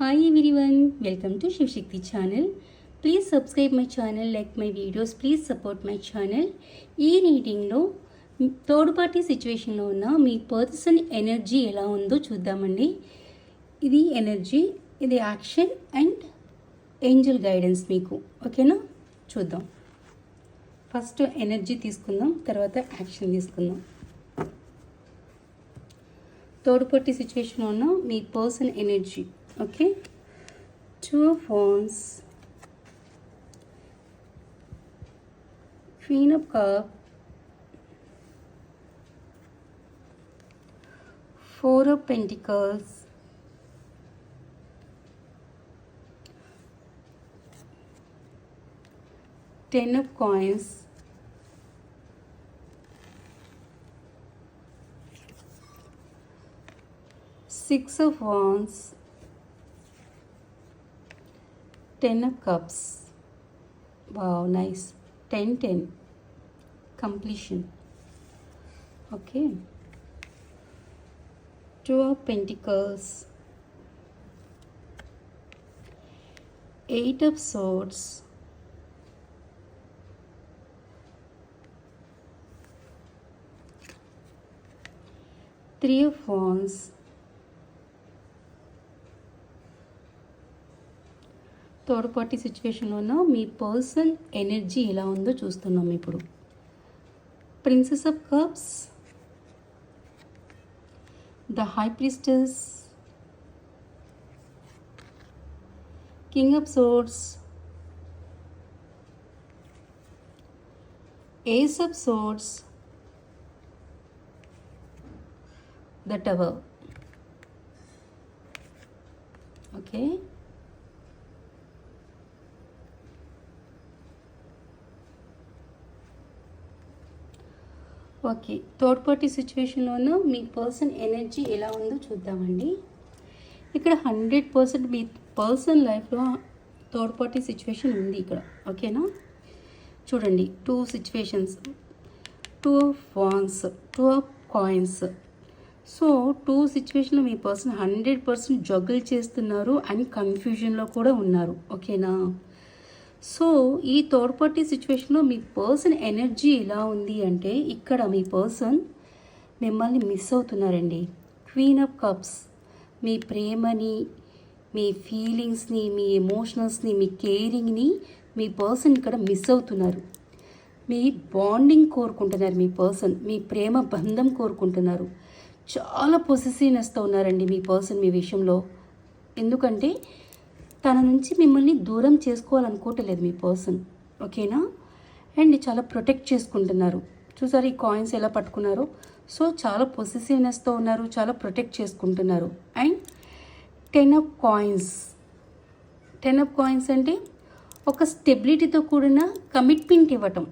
Hi everyone welcome to Shivashakti channel please subscribe my channel like my videos please support my channel ఈ రీడింగ్లో third party సిచ్యువేషన్లో ఉన్న మీ person energy ఎలా ఉందో చూద్దామండి. ఇది ఎనర్జీ ఇది యాక్షన్ అండ్ ఏంజల్ గైడెన్స్ మీకు. ఓకేనా చూద్దాం. ఫస్ట్ ఎనర్జీ తీసుకుందాం తర్వాత యాక్షన్ తీసుకుందాం. థర్డ్ పార్టీ సిచ్యువేషన్లో ఉన్న మీ person energy okay? Two of wands, queen of cup. Four of pentacles. Ten of coins. Six of wands. 10 of cups. Wow nice. 10 10 completion. Okay. Two of pentacles. Eight of swords. Three of wands. Third party me person energy ఎలా ఉందో చూస్తున్నాం ఇప్పుడు. Princess of cups the high priestess king of swords ace of swords the tower. Okay? Okay. Third party సిచ్యువేషన్లోనూ మీ person energy ఎలా ఉందో చూద్దామండి. ఇక్కడ hundred percent మీ పర్సన్ లైఫ్లో థర్డ్ పార్టీ సిచ్యువేషన్ ఉంది ఇక్కడ. ఓకేనా? చూడండి two situations. Two of wands two of coins. So two సిచ్యువేషన్లో మీ పర్సన్ హండ్రెడ్ పర్సెంట్ జగ్గులు చేస్తున్నారు అండ్ కన్ఫ్యూజన్లో కూడా ఉన్నారు. ఓకేనా? సో ఈ థర్డ్ పార్టీ సిచ్యువేషన్లో మీ పర్సన్ ఎనర్జీ ఎలా ఉంది అంటే ఇక్కడ మీ పర్సన్ మిమ్మల్ని మిస్ అవుతున్నారండి. క్వీన్ ఆఫ్ కప్స్ మీ ప్రేమని మీ ఫీలింగ్స్ని మీ ఎమోషనల్స్ని మీ కేరింగ్ని మీ పర్సన్ ఇక్కడ మిస్ అవుతున్నారు. మీ బాండింగ్ కోరుకుంటున్నారు మీ పర్సన్ మీ ప్రేమ బంధం కోరుకుంటున్నారు. చాలా పొసెసివ్నెస్తో ఉన్నారండి మీ పర్సన్ మీ విషయంలో. ఎందుకంటే తన నుంచి మిమ్మల్ని దూరం చేసుకోవాలనుకోవట్లేదు మీ పర్సన్ ఓకేనా? అండ్ చాలా ప్రొటెక్ట్ చేసుకుంటున్నారు. చూసారు ఈ కాయిన్స్ ఎలా పట్టుకున్నారు? సో చాలా పొసెసివ్నెస్తో ఉన్నారు చాలా ప్రొటెక్ట్ చేసుకుంటున్నారు. And ten of coins. Ten of coins అంటే ఒక స్టెబిలిటీతో కూడిన కమిట్మెంట్ ఇవ్వటం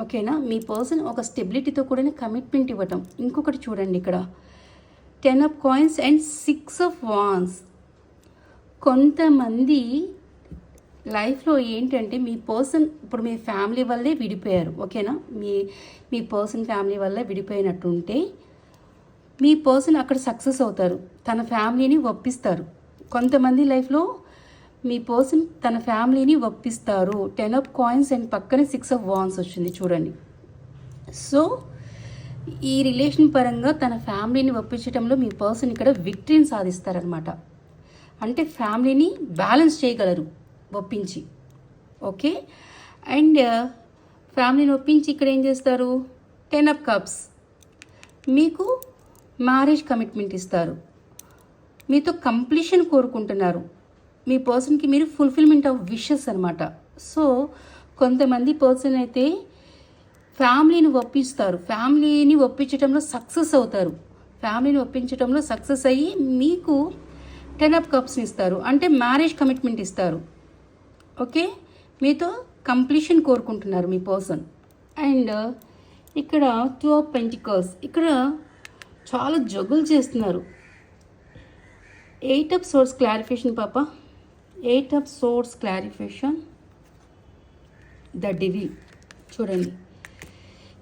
ఓకేనా? మీ పర్సన్ ఒక స్టెబిలిటీతో కూడిన కమిట్మెంట్ ఇవ్వటం. ఇంకొకటి చూడండి ఇక్కడ. Ten of coins and six of wands. కొంతమంది లైఫ్లో ఏంటంటే మీ పర్సన్ ఇప్పుడు మీ ఫ్యామిలీ వల్లే విడిపోయారు ఓకేనా? మీ మీ పర్సన్ ఫ్యామిలీ వల్ల విడిపోయినట్టుంటే మీ పర్సన్ అక్కడ సక్సెస్ అవుతారు తన ఫ్యామిలీని ఒప్పిస్తారు. కొంతమంది లైఫ్లో మీ పర్సన్ తన ఫ్యామిలీని ఒప్పిస్తారు. టెన్ ఆఫ్ కాయిన్స్ అండ్ పక్కనే సిక్స్ ఆఫ్ వాన్స్ వచ్చింది చూడండి. సో ఈ రిలేషన్ పరంగా తన ఫ్యామిలీని ఒప్పించడంలో మీ పర్సన్ ఇక్కడ విక్టరీని సాధిస్తారనమాట అంటే ఫ్యామిలీని బ్యాలెన్స్ చేయగలరు ఒప్పించి. ఓకే? అండ్ uh, ఫ్యామిలీని ఒప్పించి ఇక్కడ ఏం చేస్తారు? Ten of cups. మీకు మ్యారేజ్ కమిట్మెంట్ ఇస్తారు. మీతో కంప్లీషన్ కోరుకుంటున్నారు. మీ పర్సన్కి మీరు ఫుల్ఫిల్మెంట్ ఆఫ్ విషెస్ అనమాట సో కొంతమంది పర్సన్ అయితే ఫ్యామిలీని ఒప్పిస్తారు. ఫ్యామిలీని ఒప్పించడంలో సక్సెస్ అవుతారు. ఫ్యామిలీని ఒప్పించడంలో సక్సెస్ అయ్యి మీకు టెన్ అప్ కప్స్ని ఇస్తారు. అంటే మ్యారేజ్ కమిట్మెంట్ ఇస్తారు. ఓకే? మీతో కంప్లీషన్ కోరుకుంటున్నారు మీ పర్సన్. అండ్ ఇక్కడ టూ ఆఫ్ పెంటికల్స్. ఇక్కడ చాలా జగులు చేస్తున్నారు. ఎయిట్ ఆఫ్ సోర్స్ క్లారిఫికేషన్ పాప. Eight of swords clarification. The devil. చూడండి.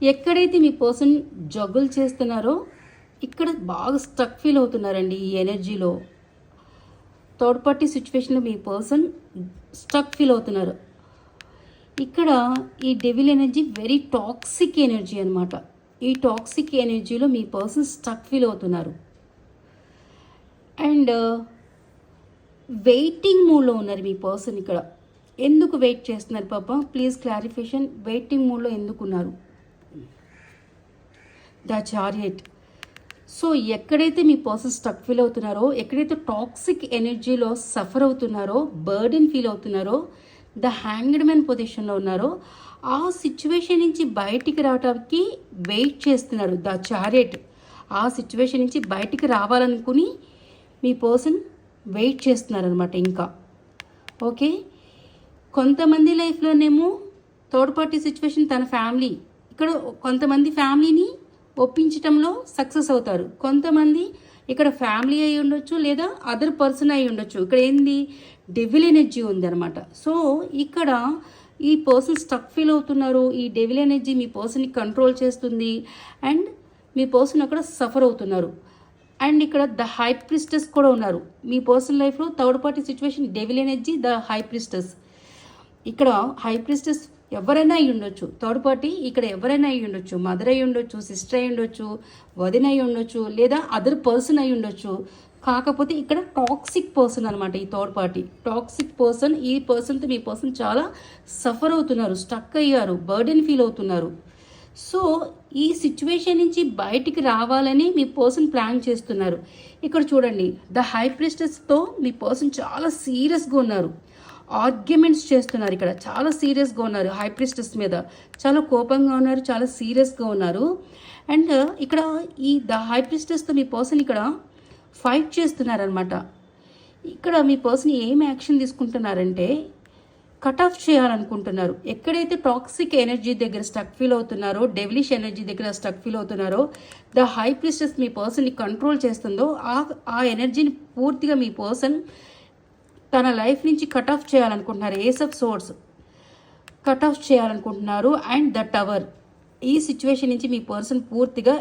ఎక్కడైతే మీ పర్సన్ జగ్గులు చేస్తున్నారో ఇక్కడ బాగా స్టక్ ఫీల్ అవుతున్నారండి ఈ ఎనర్జీలో. థర్డ్ పార్టీ సిచ్యువేషన్లో మీ పర్సన్ స్టక్ ఫీల్ అవుతున్నారు. ఇక్కడ ఈ devil energy very toxic energy అనమాట ఈ టాక్సిక్ ఎనర్జీలో మీ పర్సన్ స్టక్ ఫీల్ అవుతున్నారు. అండ్ వెయిటింగ్ మూడ్లో ఉన్నారు మీ పర్సన్ ఇక్కడ. ఎందుకు వెయిట్ చేస్తున్నారు పాప? ప్లీజ్ క్లారిఫికేషన్ వెయిటింగ్ మూడ్లో ఎందుకు ఉన్నారు? ద చారియట్ సో ఎక్కడైతే మీ పర్సన్ స్టక్ ఫీల్ అవుతున్నారో ఎక్కడైతే టాక్సిక్ ఎనర్జీలో సఫర్ అవుతున్నారో బర్డెన్ ఫీల్ అవుతున్నారో ద హ్యాంగ్డ్ మ్యాన్ పొజిషన్లో ఉన్నారో ఆ సిచ్యువేషన్ నుంచి బయటికి రావడానికి వెయిట్ చేస్తున్నారు ద చారియట్. ఆ సిచ్యువేషన్ నుంచి బయటికి రావాలనుకుని మీ పర్సన్ వెయిట్ చేస్తున్నారనమాట ఇంకా. ఓకే? కొంతమంది లైఫ్లోనేమో థర్డ్ పార్టీ సిచ్యువేషన్ తన ఫ్యామిలీ. ఇక్కడ కొంతమంది ఫ్యామిలీని ఒప్పించటంలో సక్సెస్ అవుతారు. కొంతమంది ఇక్కడ ఫ్యామిలీ అయి ఉండొచ్చు లేదా అదర్ పర్సన్ అయి ఉండొచ్చు. ఇక్కడ ఏంది? డెవిల్ ఎనర్జీ ఉందన్నమాట. సో ఇక్కడ ఈ పర్సన్ స్టక్ ఫీల్ అవుతున్నారు. ఈ డెవిల్ ఎనర్జీ మీ పర్సన్ని కంట్రోల్ చేస్తుంది. అండ్ మీ పర్సన్ అక్కడ సఫర్ అవుతున్నారు. అండ్ ఇక్కడ ద హై ప్రిస్టస్ కూడా ఉన్నారు. మీ పర్సనల్ లైఫ్లో third party situation devil energy the high priestess. ఇక్కడ హై ప్రిస్టస్ ఎవరైనా అయి ఉండొచ్చు. థర్డ్ పార్టీ ఇక్కడ ఎవరైనా అయి ఉండొచ్చు. మదర్ అయి ఉండొచ్చు సిస్టర్ అయి ఉండొచ్చు వదిన అయి ఉండొచ్చు లేదా అదర్ పర్సన్ అయి ఉండొచ్చు. కాకపోతే ఇక్కడ టాక్సిక్ పర్సన్ అనమాట ఈ థర్డ్ పార్టీ టాక్సిక్ పర్సన్ ఈ పర్సన్తో మీ పర్సన్ చాలా సఫర్ అవుతున్నారు స్టక్ అయ్యారు బర్డెన్ ఫీల్ అవుతున్నారు. సో ఈ సిచ్యువేషన్ నుంచి బయటికి రావాలని మీ పర్సన్ ప్లాన్ చేస్తున్నారు. ఇక్కడ చూడండి ద హై ప్రిస్టస్తో మీ పర్సన్ చాలా సీరియస్గా ఉన్నారు. ఆర్గ్యుమెంట్స్ చేస్తున్నారు ఇక్కడ. చాలా సీరియస్గా ఉన్నారు హై ప్రిస్టస్ మీద. చాలా కోపంగా ఉన్నారు చాలా సీరియస్గా ఉన్నారు. అండ్ ఇక్కడ ఈ ద హైప్రిస్టస్తో మీ పర్సన్ ఇక్కడ ఫైట్ చేస్తున్నారనమాట ఇక్కడ మీ పర్సన్ ఏం యాక్షన్ తీసుకుంటున్నారంటే కట్ ఆఫ్ చేయాలనుకుంటున్నారు. ఎక్కడైతే టాక్సిక్ ఎనర్జీ దగ్గర స్టక్ ఫీల్ అవుతున్నారో డెవిలిష్ ఎనర్జీ దగ్గర స్టక్ ఫీల్ అవుతున్నారో ద హై ప్రిస్టెస్ మీ పర్సన్ని కంట్రోల్ చేస్తుందో ఆ ఆ ఎనర్జీని పూర్తిగా మీ పర్సన్ తన లైఫ్ నుంచి కట్ ఆఫ్ చేయాలనుకుంటున్నారు. Ace of swords cut off చేయాలనుకుంటున్నారు. And the tower. ఈ సిచ్యువేషన్ నుంచి మీ పర్సన్ పూర్తిగా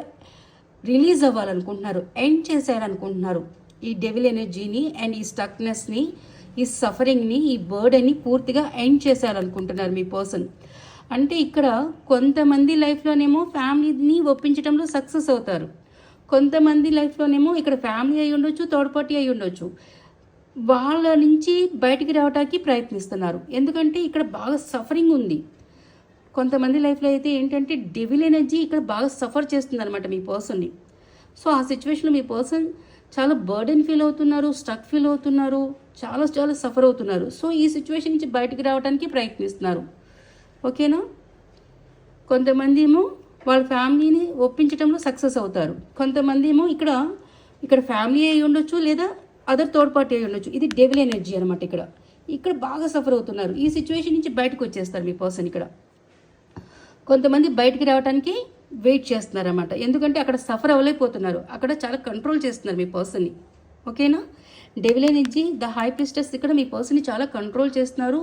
రిలీజ్ అవ్వాలనుకుంటున్నారు. ఎండ్ చేసేయాలనుకుంటున్నారు. ఈ డెవిల్ ఎనర్జీని అండ్ ఈ స్టక్నెస్ని ఈ సఫరింగ్ని ఈ బర్డెన్ని పూర్తిగా ఎండ్ చేసేయాలనుకుంటున్నారు మీ పర్సన్. అంటే ఇక్కడ కొంతమంది లైఫ్లోనేమో ఫ్యామిలీని ఒప్పించడంలో సక్సెస్ అవుతారు. కొంతమంది లైఫ్లోనేమో ఇక్కడ ఫ్యామిలీ అయి ఉండొచ్చు థర్డ్ పార్టీ అయి ఉండొచ్చు వాళ్ళ నుంచి బయటికి రావడానికి ప్రయత్నిస్తున్నారు. ఎందుకంటే ఇక్కడ బాగా సఫరింగ్ ఉంది. కొంతమంది లైఫ్లో అయితే ఏంటంటే డెవిల్ ఎనర్జీ ఇక్కడ బాగా సఫర్ చేస్తుంది అనమాట మీ పర్సన్ని సో ఆ సిచ్యువేషన్లో మీ పర్సన్ చాలా బర్డెన్ ఫీల్ అవుతున్నారు స్ట్రక్ ఫీల్ అవుతున్నారు చాలా చాలా సఫర్ అవుతున్నారు. సో ఈ సిచ్యువేషన్ నుంచి బయటికి రావడానికి ప్రయత్నిస్తున్నారు. ఓకేనా కొంతమంది ఏమో వాళ్ళ ఫ్యామిలీని ఒప్పించడంలో సక్సెస్ అవుతారు. కొంతమంది ఏమో ఇక్కడ ఇక్కడ ఫ్యామిలీ అయి ఉండొచ్చు లేదా అదర్ థర్డ్ పార్టీ అయి ఉండొచ్చు. ఇది డెవిల్ ఎనర్జీ అనమాట ఇక్కడ. ఇక్కడ బాగా సఫర్ అవుతున్నారు. ఈ సిచ్యువేషన్ నుంచి బయటకు వచ్చేస్తారు మీ పర్సన్ ఇక్కడ. కొంతమంది బయటికి రావడానికి వెయిట్ చేస్తున్నారు అనమాట ఎందుకంటే అక్కడ సఫర్ అవ్వలేకపోతున్నారు. అక్కడ చాలా కంట్రోల్ చేస్తున్నారు మీ పర్సన్ని ఓకేనా devil energy the high priestess ఇక్కడ మీ పర్సన్ని చాలా కంట్రోల్ చేస్తున్నారు.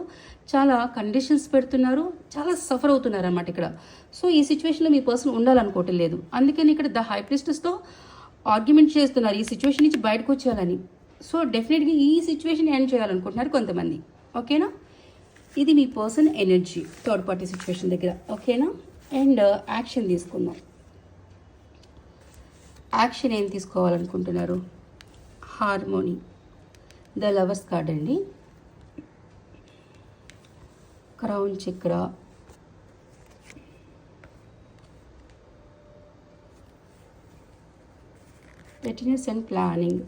చాలా కండిషన్స్ పెడుతున్నారు. చాలా సఫర్ అవుతున్నారు అనమాట ఇక్కడ. సో ఈ సిచ్యువేషన్లో మీ పర్సన్ ఉండాలనుకోవటం లేదు. అందుకని ఇక్కడ ద హై ప్రిస్టెస్తో ఆర్గ్యుమెంట్ చేస్తున్నారు ఈ సిచ్యువేషన్ నుంచి బయటకు వచ్చేయాలని. సో డెఫినెట్గా ఈ సిచ్యువేషన్ ఎండ్ చేయాలనుకుంటున్నారు కొంతమంది. ఓకేనా? ఇది మీ person energy third party situation దగ్గర. ఓకేనా? అండ్ uh, యాక్షన్ తీసుకుందాం. యాక్షన్ ఏం తీసుకోవాలనుకుంటున్నారు? హార్మోనీ. ద లవర్స్ కార్డ్ అండి. Crown chakra. Readiness and planning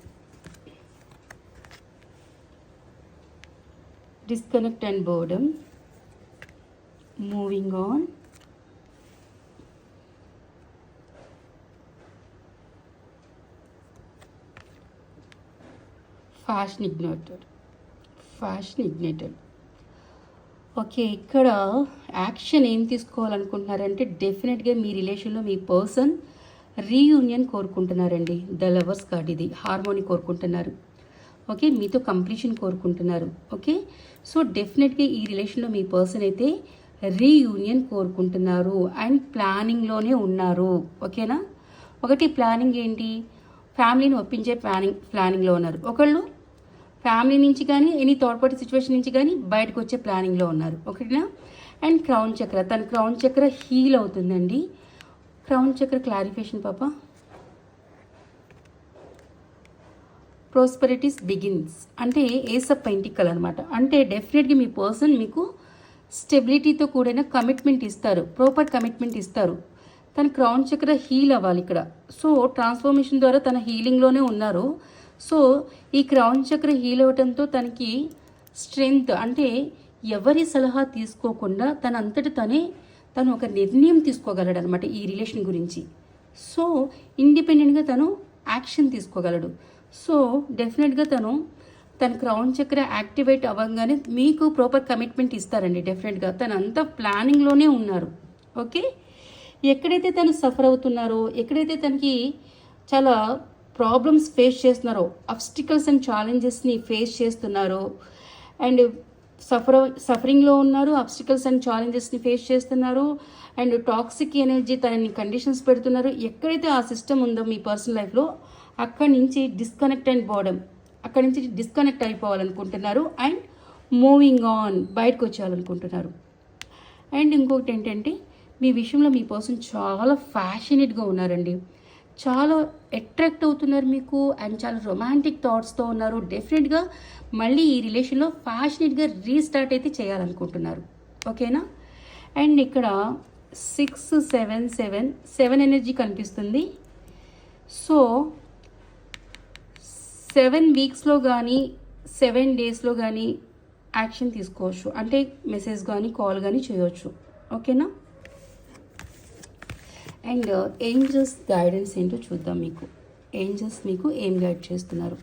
disconnect and boredom. Moving on. Passion ignited passion ignited okay ఇక్కడ యాక్షన్ ఏం తీసుకోవాలనుకుంటున్నారంటే డెఫినెట్గా మీ రిలేషన్లో మీ పర్సన్ రీయూనియన్ కోరుకుంటున్నారండి. ద లవర్స్ కార్డ్ ఇది. హార్మోని కోరుకుంటున్నారు. ఓకే మీతో కంప్లీషన్ కోరుకుంటున్నారు. ఓకే సో డెఫినెట్గా ఈ రిలేషన్లో మీ పర్సన్ అయితే రీయూనియన్ కోరుకుంటున్నారు అండ్ ప్లానింగ్లోనే ఉన్నారు. ఓకేనా ఒకటి ప్లానింగ్ ఏంటి? ఫ్యామిలీని ఒప్పించే ప్లానింగ్ ప్లానింగ్లో ఉన్నారు. ఒకళ్ళు ఫ్యామిలీ నుంచి కానీ ఎనీ థర్డ్ పార్టీ సిచ్యువేషన్ నుంచి కానీ బయటకు వచ్చే ప్లానింగ్లో ఉన్నారు. ఒకటినా అండ్ క్రౌన్ చక్ర తన క్రౌన్ చక్ర హీల్ అవుతుందండి. క్రౌన్ చక్ర క్లారిఫికేషన్ పాప. ప్రోస్పరిటీస్ బిగిన్స్ అంటే ఏస్ ఆఫ్ పెయింటికల్ అనమాట అంటే డెఫినెట్గా మీ పర్సన్ మీకు స్టెబిలిటీతో కూడిన కమిట్మెంట్ ఇస్తారు. ప్రాపర్ కమిట్మెంట్ ఇస్తారు. తన క్రౌన్ చక్ర హీల్ అవ్వాలి ఇక్కడ. సో ట్రాన్స్ఫర్మేషన్ ద్వారా తన హీలింగ్లోనే ఉన్నారు. సో ఈ క్రౌన్ చక్ర హీల్ అవ్వటంతో తనకి స్ట్రెంగ్త్ అంటే ఎవరి సలహా తీసుకోకుండా తన అంతటి తనే తను ఒక నిర్ణయం తీసుకోగలడు అనమాట ఈ రిలేషన్ గురించి. సో ఇండిపెండెంట్గా తను యాక్షన్ తీసుకోగలడు. సో డెఫినెట్గా తను తన క్రౌన్ చక్ర యాక్టివేట్ అవ్వగానే మీకు ప్రాపర్ కమిట్మెంట్ ఇస్తారండి డెఫినెట్గా తను అంతా ప్లానింగ్లోనే ఉన్నారు ఓకే ఎక్కడైతే తను సఫర్ అవుతున్నారో ఎక్కడైతే తనకి చాలా ప్రాబ్లమ్స్ ఫేస్ చేస్తున్నారో అబ్స్టికల్స్ అండ్ ఛాలెంజెస్ని ఫేస్ చేస్తున్నారో అండ్ సఫర్ సఫరింగ్లో ఉన్నారు అబ్స్టికల్స్ అండ్ ఛాలెంజెస్ని ఫేస్ చేస్తున్నారు అండ్ టాక్సిక్ ఎనర్జీ తనని కండిషన్స్ పెడుతున్నారు ఎక్కడైతే ఆ సిస్టమ్ ఉందో మీ పర్సనల్ లైఫ్లో అక్కడి నుంచి డిస్కనెక్ట్ అండ్ బోర్డమ్ అక్కడి నుంచి డిస్కనెక్ట్ అయిపోవాలనుకుంటున్నారు అండ్ మూవింగ్ ఆన్ బయటకు వచ్చేయాలనుకుంటున్నారు. అండ్ ఇంకొకటి ఏంటంటే మీ విషయంలో మీ పర్సన్ చాలా ఫ్యాషనేట్గా ఉన్నారండి. చాలా అట్రాక్ట్ అవుతున్నారు మీకు అండ్ చాలా రొమాంటిక్ థాట్స్తో ఉన్నారు. డెఫినెట్గా మళ్ళీ ఈ రిలేషన్లో ఫ్యాషనేట్గా రీస్టార్ట్ అయితే చేయాలనుకుంటున్నారు. ఓకేనా అండ్ ఇక్కడ six seven seven seven energy కనిపిస్తుంది. సో సెవెన్ వీక్స్లో కానీ సెవెన్ డేస్లో కానీ యాక్షన్ తీసుకోవచ్చు. అంటే మెసేజ్ కానీ కాల్ కానీ చేయవచ్చు ఓకేనా? అండ్ ఏంజల్స్ గైడెన్స్ ఏంటో చూద్దాం మీకు. ఏంజల్స్ మీకు ఏం గైడ్ చేస్తున్నారు?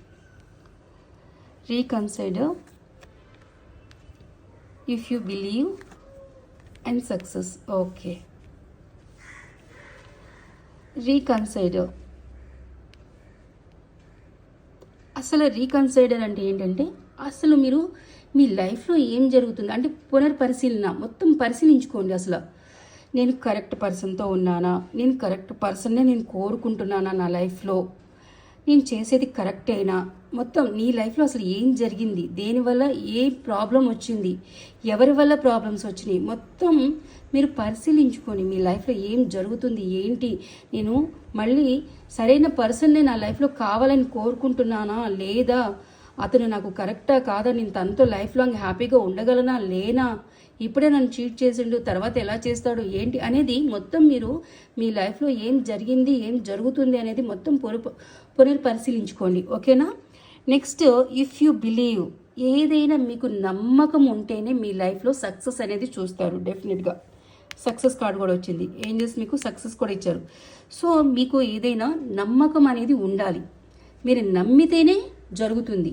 Reconsider if you believe and success. Okay. Reconsider. అసలు రీకన్సిడర్ అంటే ఏంటంటే అసలు మీరు మీ లైఫ్లో ఏం జరుగుతుంది? అంటే పునర్పరిశీలన మొత్తం పరిశీలించుకోండి అసలు. నేను కరెక్ట్ పర్సన్తో ఉన్నానా? నేను కరెక్ట్ పర్సన్నే నేను కోరుకుంటున్నానా నా లైఫ్లో? నేను చేసేది కరెక్టేనా మొత్తం నీ లైఫ్లో అసలు ఏం జరిగింది? దేనివల్ల ఏ ప్రాబ్లం వచ్చింది? ఎవరి వల్ల ప్రాబ్లమ్స్ వచ్చినాయి? మొత్తం మీరు పరిశీలించుకొని మీ లైఫ్లో ఏం జరుగుతుంది? ఏంటి? నేను మళ్ళీ సరైన పర్సన్నే నా లైఫ్లో కావాలని కోరుకుంటున్నానా? లేదా? అతను నాకు కరెక్టా కాదా? నేను తనతో లైఫ్ లాంగ్ హ్యాపీగా ఉండగలనా? లేనా? ఇప్పుడే నన్ను చీట్ చేసిండు తర్వాత ఎలా చేస్తాడు? ఏంటి? అనేది మొత్తం మీరు మీ లైఫ్లో ఏం జరిగింది? ఏం జరుగుతుంది? అనేది మొత్తం పునః పునర్పరిశీలించుకోండి ఓకేనా? నెక్స్ట్ ఇఫ్ యూ బిలీవ్ ఏదైనా మీకు నమ్మకం ఉంటేనే మీ లైఫ్లో సక్సెస్ అనేది చూస్తారు డెఫినెట్గా సక్సెస్ కార్డు కూడా వచ్చింది. ఏంజల్స్ మీకు సక్సెస్ కూడా ఇచ్చారు. సో మీకు ఏదైనా నమ్మకం అనేది ఉండాలి. మీరు నమ్మితేనే జరుగుతుంది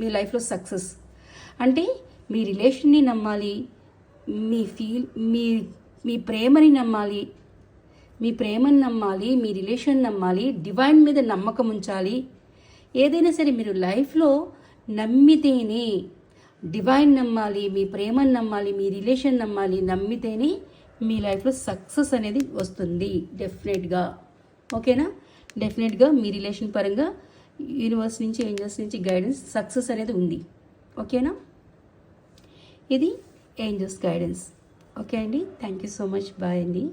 మీ లైఫ్లో సక్సెస్ అంటే మీ రిలేషన్ని నమ్మాలి మీ ఫీల్ మీ మీ ప్రేమని నమ్మాలి మీ ప్రేమని నమ్మాలి మీ రిలేషన్ నమ్మాలి డివైన్ మీద నమ్మకం ఉంచాలి ఏదైనా సరే మీరు లైఫ్లో నమ్మితేనే డివైన్ నమ్మాలి మీ ప్రేమను నమ్మాలి మీ రిలేషన్ నమ్మాలి నమ్మితేనే మీ లైఫ్లో సక్సెస్ అనేది వస్తుంది. డెఫినెట్గా ఓకేనా? డెఫినెట్గా మీ రిలేషన్ పరంగా యూనివర్స్ నుంచి ఏంజల్స్ నుంచి గైడెన్స్ సక్సెస్ అనేది ఉంది. ఓకేనా? ఇది ఏంజల్స్ గైడెన్స్ ఓకే అండి. Thank you so much bye అండి.